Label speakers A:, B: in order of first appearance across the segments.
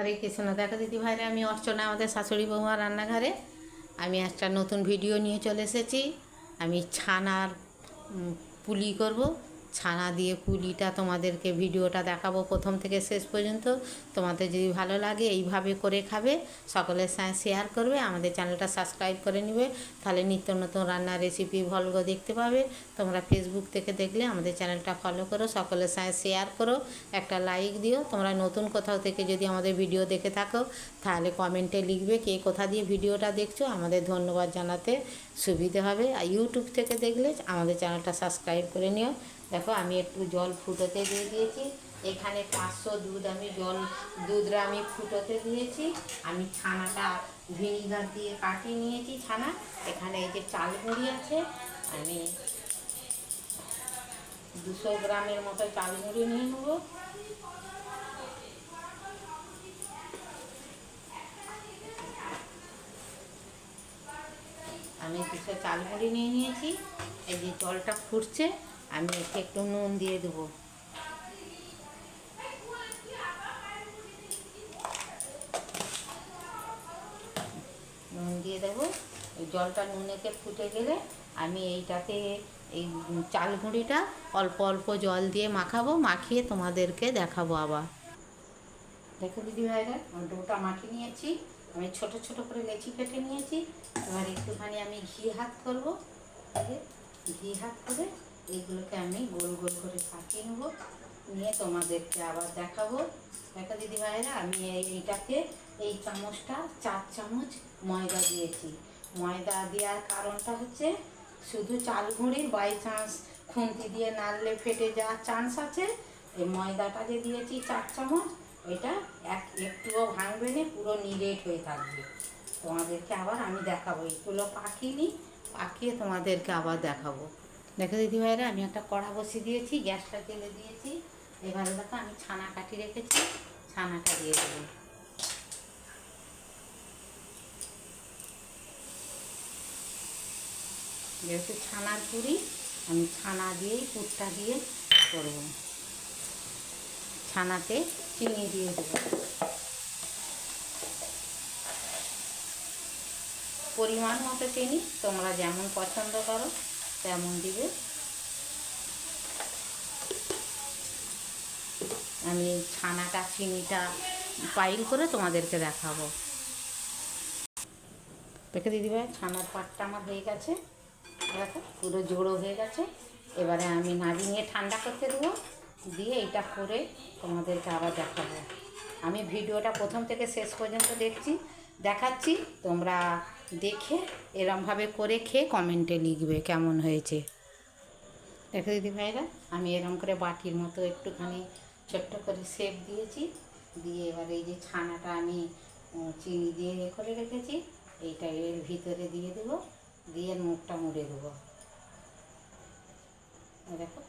A: হরে কৃষ্ণ। দেখো দিদি ভাইরা, আমি অর্চনা, আমাদের শাশুড়ি বৌমা রান্নাঘরে। আমি একটা নতুন ভিডিও নিয়ে চলে এসেছি। আমি ছানার পুলি করব। ছানা দিয়ে পুলিটা তোমাদেরকে ভিডিওটা দেখাবো প্রথম থেকে শেষ পর্যন্ত। তোমাদের যদি ভালো লাগে এইভাবে করে খাবে, সকলের সঙ্গে শেয়ার করবে, আমাদের চ্যানেলটা সাবস্ক্রাইব করে নেবে। তাহলে নিত্য নতুন রান্নার রেসিপি ভলগ দেখতে পাবে। তোমরা ফেসবুক থেকে দেখলে আমাদের চ্যানেলটা ফলো করো, সকলের সঙ্গে শেয়ার করো, একটা লাইক দিও। তোমরা নতুন কোথাও থেকে যদি আমাদের ভিডিও দেখে থাকো, তাহলে কমেন্টে লিখবে কে কোথা দিয়ে ভিডিওটা দেখছ। আমাদের ধন্যবাদ জানাতে সুবিধে হবে। আর ইউটিউব থেকে দেখলে আমাদের চ্যানেলটা সাবস্ক্রাইব করে নিও। দেখো, আমি একটু জল ফুটোতে দিয়ে দিয়েছি। এখানে পাঁচশো দুধ আমি জল, দুধটা আমি ফুটোতে দিয়েছি। আমি ছানাটা ভিনিগার দিয়ে কাটিয়ে নিয়েছি ছানা। এখানে এই যে চাল গুঁড়ি আছে, আমি দুশো গ্রামের মতো চাল গুঁড়ি নিয়ে নেব। আমি দুশো চাল গুঁড়ি নিয়ে নিয়েছি। এই যে জলটা ফুটছে আমি এতে একটু নুন দিয়ে দেবো। নুন দিয়ে দেবো। জলটা নুনেতে ফুটে গেলে আমি এইটাতে এই চাল গুঁড়িটা অল্প অল্প জল দিয়ে মাখাবো, মাখিয়ে তোমাদেরকে দেখাবো আবার। দেখো দিদি ভাইরা ডোটা মাখিয়ে নিয়েছি। আমি ছোট ছোট করে লেচি কেটে নিয়েছি। এবার একটুখানি আমি ঘি হাত করব। ঘি হাত করে এইগুলোকে আমি গোল গোল করে কাটিয়ে নেব। নিয়ে তোমাদেরকে আবার দেখাবো। দেখো দিদি ভাইরা আমি এই- এইটাকে, এই চামচটা চার চামচ ময়দা দিয়েছি। ময়দা দেওয়ার কারণটা হচ্ছে শুধু চাল গুঁড়ির বাই চান্স খুন্তি দিয়ে নাড়লে ফেটে যাওয়ার চান্স আছে। এই ময়দাটা যে দিয়েছি চার চামচ, এটা এক একটুও ভাঙবে না, পুরো নিরেট হয়ে থাকবে। তোমাদেরকে আবার আমি দেখাবো। এগুলো পাকিয়ে নিই পাকিয়ে তোমাদেরকে আবার দেখাবো। দেখো দিদি ভাইরা আমি একটা কড়া বসিয়ে দিয়েছি, গ্যাসটা জেলে দিয়েছি। এবারে দেখো আমি ছানা কাটি রেখেছি, ছানাটা দিয়ে দেবো। যেহেতু ছানার পুরি, আমি ছানা দিয়েই পুরটা দিয়ে করব। ছানাতে চিনি দিয়ে দেবো। পরিমাণ মতো চিনি, তোমরা যেমন পছন্দ করো। তেমন দিবে। আমি ছানাটা, চিনিটা পাইল করে তোমাদেরকে দেখাবো। দেখে দিদিভাই, ছানার পাটটা আমার হয়ে গেছে। দেখো, পুরো জোড়ো হয়ে গেছে। এবারে আমি নাড়ি নিয়ে ঠান্ডা করতে দেবো। দিয়ে এইটা করে তোমাদেরকে আবার দেখাবো। আমি ভিডিওটা প্রথম থেকে শেষ পর্যন্ত দেখছি, দেখাচ্ছি। তোমরা দেখে, এরমভাবে করে খেয়ে কমেন্টে লিখবে কেমন হয়েছে। দেখো দিদি ভাইরা, আমি এরম করে বাটির মতো একটুখানি ছোট্ট করে শেপ দিয়েছি। দিয়ে এবার এই যে ছানাটা আমি চিনি দিয়ে এ করে রেখেছি, এইটা এর ভিতরে দিয়ে দেবো, দিয়ে মুখটা মুড়ে দেবো। দেখো,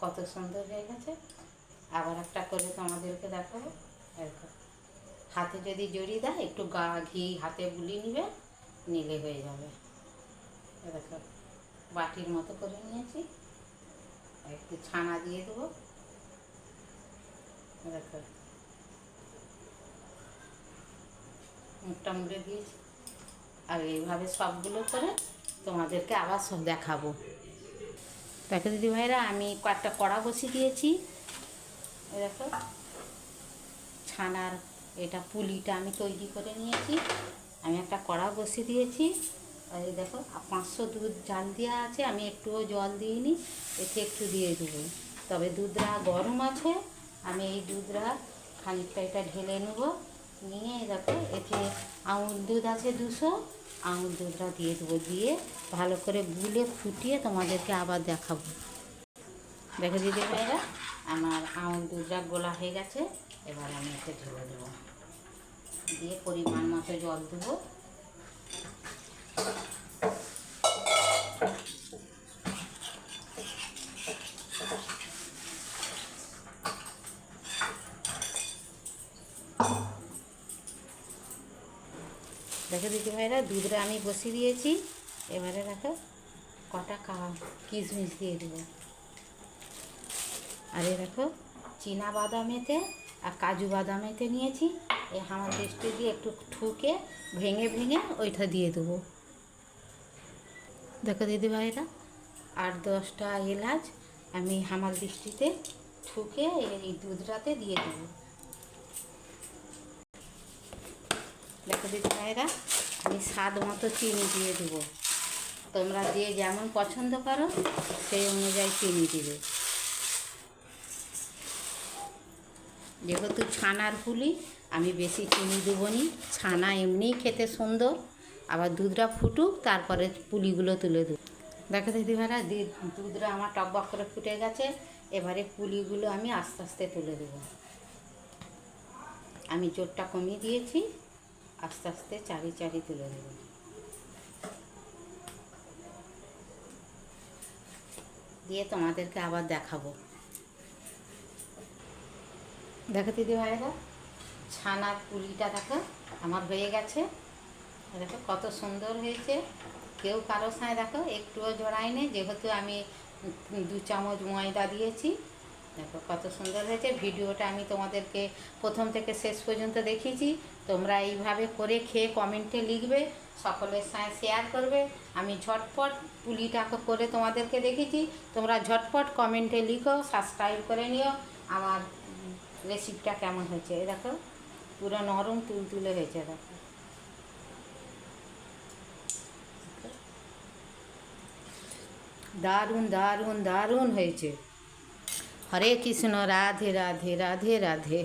A: কত সুন্দর হয়ে গেছে। আবার একটা করে তোমাদেরকে দেখাবো। দেখো, হাতে যদি জড়িয়ে দেয়, একটু গা ঘি হাতে বুলিয়ে নিবে। নিলে হয়ে যাবে। দেখো, বাটির মতো করে নিয়েছি। একটু ছানা দিয়ে দেবো। দেখো মুখটা মুড়ে দিয়েছি। আর এইভাবে সবগুলো করে তোমাদেরকে আবার সব দেখাবো। দেখো দিদি ভাইরা আমি কয়েকটা কড়া বসিয়ে দিয়েছি। দেখো, ছানার এটা পুলিটা আমি তৈরি করে নিয়েছি। আমি একটা কড়া বসিয়ে দিয়েছি। এই দেখো, পাঁচশো দুধ জাল দেওয়া আছে, আমি একটুও জল দিইনি, এতে একটু দিয়ে দেবো। তবে দুধরা গরম আছে, আমি এই দুধরা খানিকটা এটা ঢেলে নেব। নিয়ে দেখো, এতে আঙুর দুধ আছে দুশো, আঙুর দুধটা দিয়ে দেবো, দিয়ে ভালো করে গুলে ফুটিয়ে তোমাদেরকে আবার দেখাবো। দেখো দিদি ভাইরা, আমার আঙুর দুধটা গোলা হয়ে গেছে, এবার আমি এতে ঢেলে দেবো। দিয়ে পরিমাণ মতো জল দেবো। দেখো দিদি ভাইরা, দুধটা আমি বসিয়ে দিয়েছি। এবারে দেখো কটা কা কিশমিশ দিয়ে দেবো। আর এই দেখো, চীনা বাদামেতে আর কাজু বাদামেতে নিয়েছি। এই হামাল দৃষ্টি দিয়ে একটু ঠুকে ভেঙে ভেঙে ওইটা দিয়ে দেবো। দেখো দিদি ভাইরা আর দশটা এলাচ আমি হামাল দৃষ্টিতে ঠুকে এই দুধটাতে দিয়ে দেবো। দেখো দিদি ভাইরা আমি স্বাদ মতো চিনি দিয়ে দেবো। তোমরা যে যেমন পছন্দ করো, সেই অনুযায়ী চিনি দিবে। যেহেতু ছানার পুলি আমি বেশি চিনি দেবো নি ছানা এমনিই খেতে সুন্দর। আবার দুধটা ফুটুক, তারপরে পুলিগুলো তুলে দেবো। দেখো দিদি ভাইরা, দি- দুধটা আমার টকবক করে ফুটে গেছে। এবারে পুলিগুলো আমি আস্তে আস্তে তুলে দেবো। আমি জোরটা কমিয়ে দিয়েছি। আস্তে আস্তে চারি চারি তুলে দেবো। দিয়ে তোমাদেরকে আবার দেখাবো। দেখো দিদি ভাইরা ছানার পুলিটা দেখো, আমার হয়ে গেছে। দেখো কত সুন্দর হয়েছে। কেউ কারও সাথে দেখো, একটুও জড়ায়নি যেহেতু আমি দু চামচ ময়দা দিয়েছি, দেখো কত সুন্দর হয়েছে। ভিডিওটা আমি তোমাদেরকে প্রথম থেকে শেষ পর্যন্ত দেখিয়েছি। তোমরা এইভাবে করে খেয়ে কমেন্টে লিখবে, সকলের সাথে শেয়ার করবে। আমি ঝটপট পুলিটাকে করে তোমাদেরকে দেখেছি তোমরা ঝটপট কমেন্টে লিখো, সাবস্ক্রাইব করে নিও। আমার রেসিপিটা কেমন হয়েছে? এই দেখো, পুরো নরম তুলতুলে হয়েছে, দেখো। দারুণ দারুণ দারুণ হয়েছে। হরে কৃষ্ণ, রাধে রাধে রাধে রাধে।